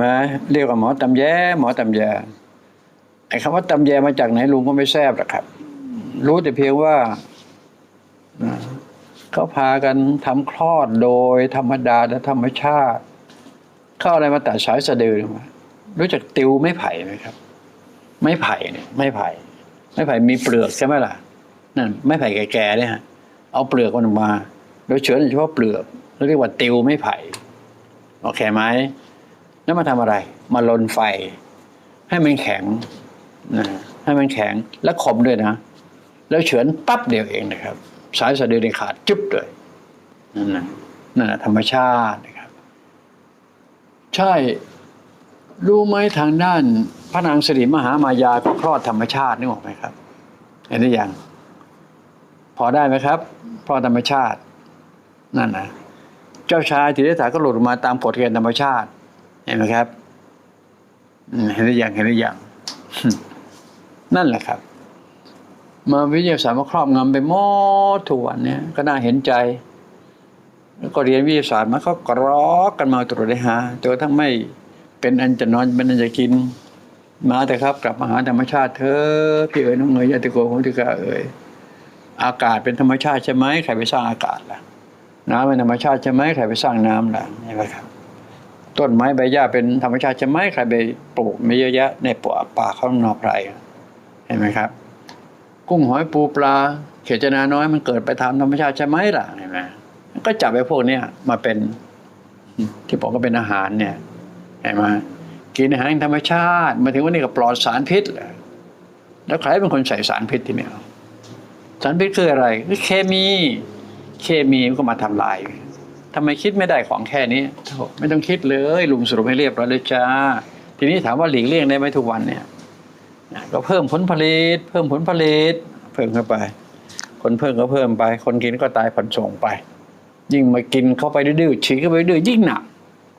มาเรียกว่าหมอตำแยหมอตำแยไอ้คำว่าตำแยมาจากไหนลุงก็ไม่แทรบหรอกครับ รู้แต่เพียงว่าเขาพากันทำคลอดโดยธรรมดาและธรรมชาติ เข้าอะไรมาตัดสายสะดือมารู้จักติวไม้ไผ่ไหมครับ ไม้ไผ่เนี่ยไม้ไผ่ ไม้ไผ่มีเปลือกใช่ไหมล่ะนั่นไม้ไผ่แก่ๆเนี่ยเอาเปลือกมันออกมา โดยเฉพาะเฉพาะเปลือกเราเรียกว่าติวไม้ไผ่โอเคไหม แล้วมาทำอะไร มาลนไฟ ให้มันแข็งนะให้มันแข็งและคมด้วยนะ แล้วเฉือนปั๊บเดียวเองนะครับ สายสะดือเนี่ยขาดจุ๊บเลยนั่นนะนั่นนะธรรมชาตินะครับ ใช่รู้ไหมทางด้านพระนางสิริมหามายาก็คลอดธรรมชาตินึกออกไหมครับ เห็นหรือยังพอได้ไหมครับคลอดธรรมชาติ นั่นนะเจ้าชายธิริสาก็หลุดออกมาตามกฎเกณฑ์ธรรมชาติ เห็นไหมครับเห็นหรือยังเห็นหรือยังนั่นแหละครับ มาวิทยาศาสตร์มาครอบงำไปหมดทุกวันเนี่ยก็น่าเห็นใจ แล้วก็เรียนวิทยาศาสตร์มาก็กรอกกันมาตรวจได้หาจนทั้งไม่เป็นอันจะนอนเป็นอันจะกิน มาแต่ครับ กลับมาหาธรรมชาติเธอะพี่เอ๋ยน้องเอ๋ยยาติโกของติกาเอ๋ยอากาศเป็นธรรมชาติใช่ไหมใครไปสร้างอากาศล่ะน้ำเป็นธรรมชาติใช่ไหมใครไปสร้างน้ำล่ะเห็นไหมครับ ต้นไม้ใบหญ้าเป็นธรรมชาติใช่ไหมใครไปปลูกไม่เยอะแยะในป่าป่าเขานอไรเห็นไหมครับ กุ้งหอยปูปลา เขตจนาน้อยมันเกิดไปตามธรรมชาติใช่ไหมล่ะเห็นไหมก็จับไอ้พวกเนี้ยมาเป็น ที่บอกก็เป็นอาหารเนี่ยเห็นไหมกินอาหารธรรมชาติ มาถึงวันนี้ก็ปลอดสารพิษแล้วใครเป็นคนใส่สารพิษที่เนี่ยสารพิษคืออะไรคือเคมี เคมีมันก็มาทำลาย ทำไมคิดไม่ได้ของแค่นี้ไม่ต้องคิดเลยลุงสรุปให้เรียบร้อยเลยจ้า ทีนี้ถามว่าหลีกเลี่ยงได้ไหมทุกวันเนี่ยก็เพิ่มผลผลิต เพิ่มผลผลิต เพิ่มเข้าไป คนเพิ่มก็เพิ่มไป คนกินก็ตายผ่อนส่งไป ยิ่งมากินเข้าไปดื้อฉีดเข้าไปดื้อยิ่งหนัก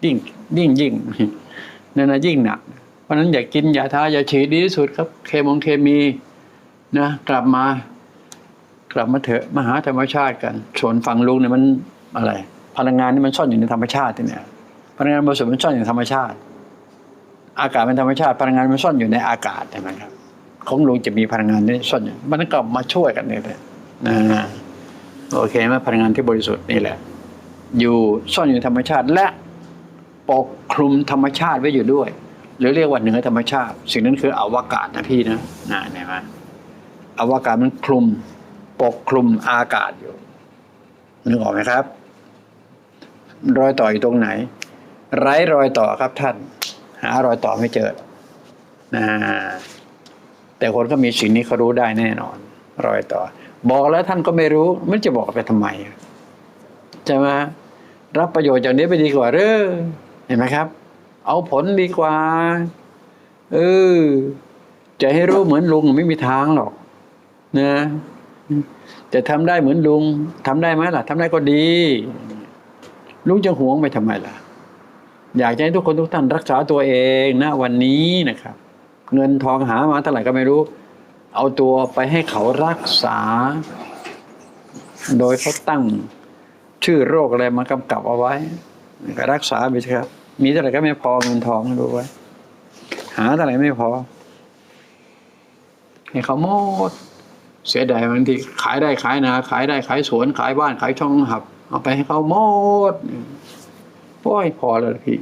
ยิ่งยิ่งยิ่งนั่นนะยิ่งหนัก เพราะนั้นอย่ากินอย่าทาอย่าฉีดดีที่สุดครับ เคมงเคมีนะกลับมากลับมาเถอะมาหาธรรมชาติกันส่วนฝั่งลุงเนี่ยมันอะไร พลังงานนี่มันซ่อนอยู่ในธรรมชาติเนี่ยพลังงานบริสุทธิ์มันซ่อนอยู่ในธรรมชาติ อากาศเป็นธรรมชาติ พลังงานมันซ่อนอยู่ในอากาศใช่ไหมครับของลุงจะมีพลังงานนี้ซ่อนอยู่มันก็มาช่วยกันนี่แหละนะโอเคไหมพลังงานที่บริสุทธิ์นี่แหละ อยู่ซ่อนอยู่ในธรรมชาติและปกคลุมธรรมชาติไว้อยู่ด้วย หรือเรียกว่าเหนือธรรมชาติ สิ่งนั้นคืออวกาศนะพี่นะนะเห็นไหมอวกาศมันคลุม ปกคลุมอากาศอยู่นึกออกไหมครับ รอยต่ออยู่ตรงไหน ไร้รอยต่อครับท่าน หารอยต่อไม่เจอนะแต่คนก็มีสิ่งนี้เขารู้ได้แน่นอน รอยต่อ บอกแล้วท่านก็ไม่รู้มันจะบอกไปทำไมใช่ไหมรับประโยชน์จากนี้ไปดีกว่าเด้อเห็นไหมครับ เอาผลดีกว่าเออจะให้รู้เหมือนลุงไม่มีทางหรอกนะจะทำได้เหมือนลุงทำได้ไหมล่ะทำได้ก็ดี ลุงจะหวงไปทำไมล่ะ อยากจะให้ทุกคนทุกท่านรักษาตัวเองนะวันนี้นะครับ เงินทองหามาเท่าไหร่ก็ไม่รู้ เอาตัวไปให้เขารักษา โดยเขาตั้งชื่อโรคอะไรมากำกับเอาไว้ก็รักษาไปครับ มีเท่าไหร่ก็ไม่พอเงินทองรู้ไว้ หาเท่าไหร่ไม่พอ ให้เขาหมดเสียดายบางทีขายได้ขายนา ขายได้ขายสวนขายบ้านขายช่องหับ เอาไปให้เขาหมดโอ้ยพอแล้วพี่